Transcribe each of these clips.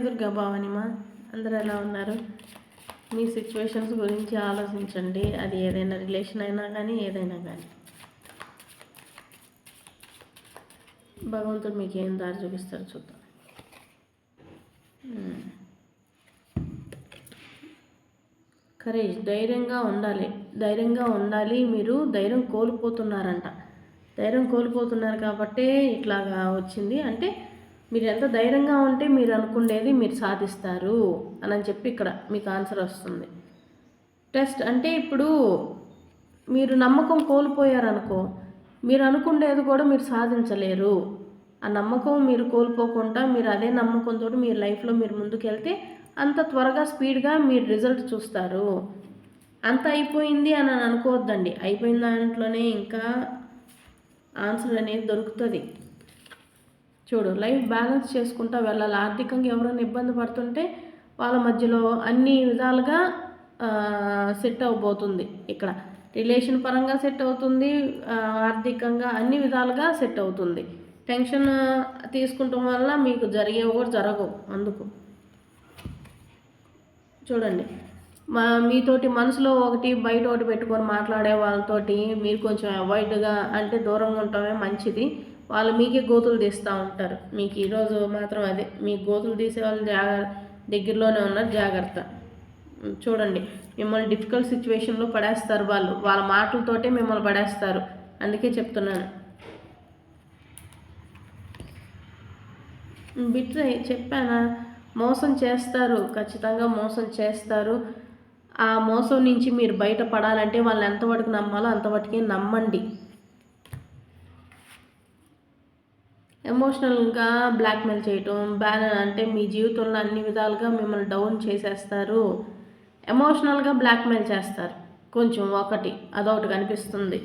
దుర్గా భవానిమా అందరూ ఎలా ఉన్నారు? మీ సిచ్యువేషన్స్ గురించి ఆలోచించండి. అది ఏదైనా రిలేషన్ అయినా కానీ ఏదైనా కానీ భగవంతుడు మీకు ఏం దారి చూపిస్తారు చూద్దాం. కరేజ్ ధైర్యంగా ఉండాలి. ధైర్యంగా ఉండాలి. మీరు ధైర్యం కోల్పోతున్నారంట. ధైర్యం కోల్పోతున్నారు కాబట్టే ఇట్లాగా వచ్చింది. అంటే మీరు ఎంత ధైర్యంగా ఉంటే మీరు అనుకునేది మీరు సాధిస్తారు అని చెప్పి ఇక్కడ మీకు ఆన్సర్ వస్తుంది. టెస్ట్ అంటే ఇప్పుడు మీరు నమ్మకం కోల్పోయారనుకో మీరు అనుకునేది కూడా మీరు సాధించలేరు. ఆ నమ్మకం మీరు కోల్పోకుండా మీరు అదే నమ్మకంతో మీరు లైఫ్లో మీరు ముందుకెళ్తే అంత త్వరగా స్పీడ్గా మీరు రిజల్ట్ చూస్తారు. అంత అయిపోయింది అని అనుకోవద్దండి అయిపోయిన దాంట్లోనే ఇంకా ఆన్సర్ అనేది దొరుకుతుంది. చూడు లైఫ్ బ్యాలెన్స్ చేసుకుంటా వెళ్ళాలి. ఆర్థికంగా ఎవరైనా ఇబ్బంది పడుతుంటే వాళ్ళ మధ్యలో అన్ని విధాలుగా సెట్ అవ్వబోతుంది ఇక్కడ. రిలేషన్ పరంగా సెట్ అవుతుంది ఆర్థికంగా అన్ని విధాలుగా సెట్ అవుతుంది. టెన్షన్ తీసుకుంటాం వల్ల మీకు జరిగేవి కూడా జరగవు అందుకు. చూడండి మా మీతోటి మనసులో ఒకటి బయట ఒకటి పెట్టుకొని మాట్లాడే వాళ్ళతోటి మీరు కొంచెం అవాయిడ్గా అంటే దూరంగా ఉండటమే మంచిది. వాళ్ళు మీకే గోతులు తీస్తూ ఉంటారు. మీకు ఈరోజు మాత్రం అదే. మీ గోతులు తీసే వాళ్ళు జాగ్ర దగ్గరలోనే ఉన్నారు జాగ్రత్త. చూడండి మిమ్మల్ని డిఫికల్ట్ సిచ్యువేషన్లో పడేస్తారు వాళ్ళు. వాళ్ళ మాటలతోటే మిమ్మల్ని పడేస్తారు. అందుకే చెప్తున్నాను. బిట్రే చెప్పానా? మోసం చేస్తారు. ఖచ్చితంగా మోసం చేస్తారు. ఆ మోసం నుంచి మీరు బయటపడాలంటే వాళ్ళని ఎంతవరకు నమ్మాలో అంతవరకే నమ్మండి. ఎమోషనల్గా బ్లాక్మెయిల్ చేయటం బ్యాన్ అంటే మీ జీవితంలో అన్ని విధాలుగా మిమ్మల్ని డౌన్ చేసేస్తారు. ఎమోషనల్గా బ్లాక్మెయిల్ చేస్తారు. కొంచెం ఒకటి అదొకటి కనిపిస్తుంది.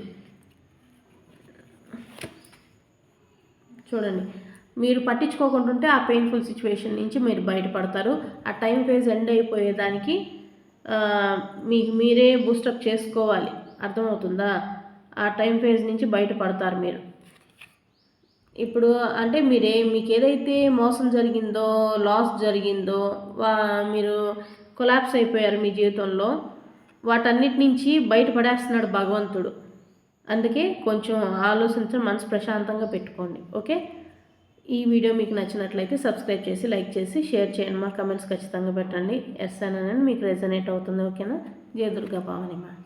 చూడండి. మీరు పట్టించుకోకుంటుంటే ఆ పెయిన్ఫుల్ సిచ్యువేషన్ నుంచి మీరు బయటపడతారు. ఆ టైం ఫేజ్ ఎండ్ అయిపోయేదానికి మీకు మీరే బూస్టప్ చేసుకోవాలి. అర్థమవుతుందా? ఆ టైం ఫేజ్ నుంచి బయటపడతారు మీరు. ఇప్పుడు అంటే మీరే మీకు ఏదైతే మోసం జరిగిందో లాస్ జరిగిందో వా మీరు కొలాప్స్ అయిపోయారు మీ జీవితంలో వాటన్నిటి నుంచి బయటపడేస్తున్నాడు భగవంతుడు. అందుకే కొంచెం ఆలోచించడం మనసు ప్రశాంతంగా పెట్టుకోండి. ఓకే? ఈ వీడియో మీకు నచ్చినట్లయితే సబ్స్క్రైబ్ చేసి లైక్ చేసి షేర్ చేయండి. మా కమెంట్స్ ఖచ్చితంగా పెట్టండి. ఎస్ అని మీకు రెజనేట్ అవుతుంది ఓకేనా? జయదుర్గా భావని మా